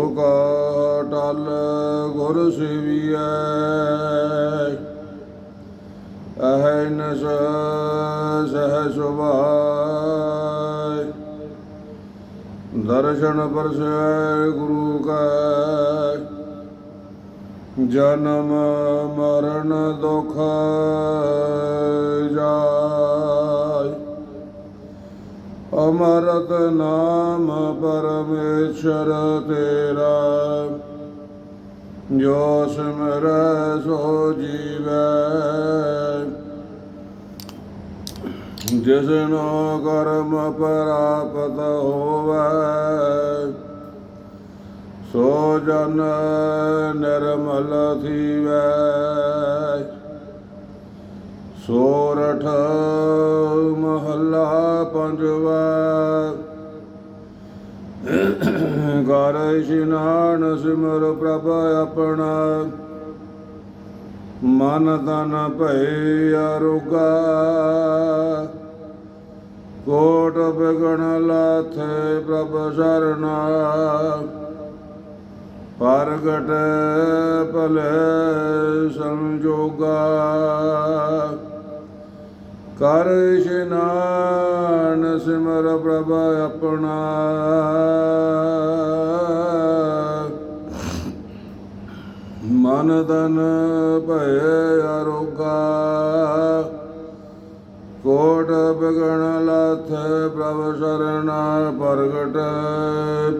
ਸੋ ਕਾ ਟਲ ਗੁਰ ਸੇਵੀਐ। ਅਹਨਸ ਸਹ ਸੁਭਾਇ। ਦਰਸ਼ਨ ਪਰਸੈ ਗੁਰੂ ਕਾ। ਜਨਮ ਮਰਨ ਦੁਖ ਜਾ ਅਮਰਤ ਨਾਮ ਪਰਮੇਸ਼ਰ ਤੇਰਾ। ਜੋ ਸਿਮਰੈ ਸੋ ਜੀਵੈ। ਜਿਸਨੋ ਕਰਮ ਪ੍ਰਾਪਤ ਹੋਵੈ, ਸੋ ਜਨ ਨਿਰਮਲ ਥੀਵੈ। ਸੋਰਠ ਇਸ਼ਨਾਨ ਸਿਮਰ ਪ੍ਰਭ ਆਪਣਾ। ਮਨ ਤਨ ਭਈ ਅਰੁਗਾ। ਕੋਟ ਬਗਣ ਲਾਥੇ ਪ੍ਰਭ ਸਰਨਾ ਪ੍ਰਗਟ ਭਲੇ ਸੰਜੋਗਾ। ਕਰ ਇਸ਼ਨਾਨ ਸਿਮਰ ਪ੍ਰਭ ਆਪਣਾ। ਮਨ ਤਨ ਭੈ ਅਰੋਗਾ। ਕੋਟ ਬਗਣ ਲਾਥ ਪ੍ਰਭ ਸਰਣਾ ਪ੍ਰਗਟ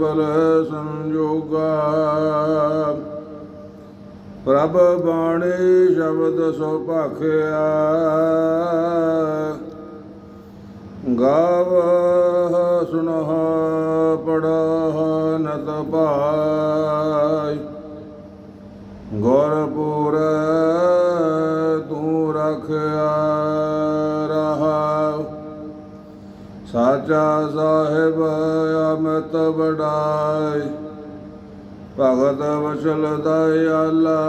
ਪਲ ਸੰਜੋਗਾ। ਪ੍ਰਭ ਬਾਣੀ ਸ਼ਬਦ ਸੋ ਭਾਖਿਆ। ਗਾਵ ਸੁਨਹ ਪੜਹ ਨਤ ਭਾਈ ਗੁਰਪੁਰ ਤੂੰ ਰਖਿਆ ਰਹਾ ਸਾਚਾ ਸਾਹਿਬ ਅਮਿਤ ਵਡਾਈ। ਭਗਤ ਵਚਲ ਦਇਆਲਾ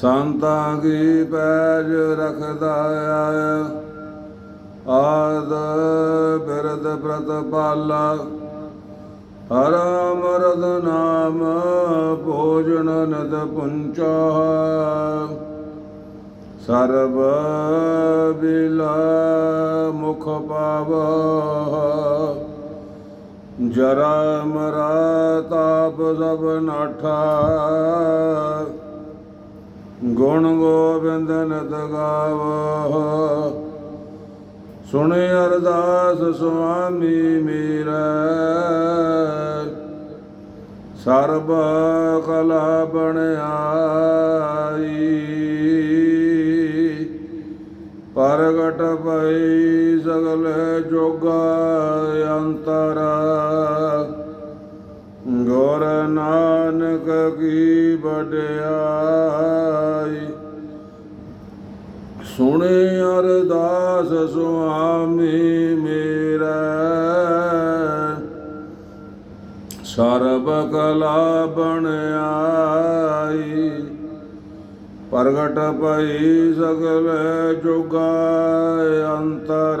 ਸੰਤਾਂ ਕੀ ਪੈਜ ਰਖਦਾ ਆਇਆ? ਆਦ ਬਿਰਦ ਪ੍ਰਤਪਾਲਾ ਹਰ ਅਮਰਦ ਨਾਮ ਭੋਜਨ ਨਦ ਪੁੰਚਾ। ਸਰਬ ਬਿਲਾ ਮੁਖ ਪਾਵਾ, ਜਰਾ ਮਰਾ ਤਾਪ ਸਭ ਨਾਠਾ। ਗੁਣ ਗੋਬਿੰਦ ਨਦ ਗਾਵ। ਸੁਣੇ ਅਰਦਾਸ ਸੁਆਮੀ ਮੇਰਾ। ਸਰਬ ਕਲਾ ਬਣਾਈ। ਪ੍ਰਗਟ ਪਈ ਸਗਲ ਜੋਗਾ ਅੰਤਰ। ਗੁਰ ਨਾਨਕ ਕੀ ਵਡਿਆਈ। ਸੁਣੇ ਅਰਦਾਸ ਸੁਆਮੀ ਮੇਰਾ। ਸਰਬ ਕਲਾ ਬਣਾਈ ਪ੍ਰਗਟ ਪਈ ਸਗਲ ਜੁਗਾ ਅੰਤਰ।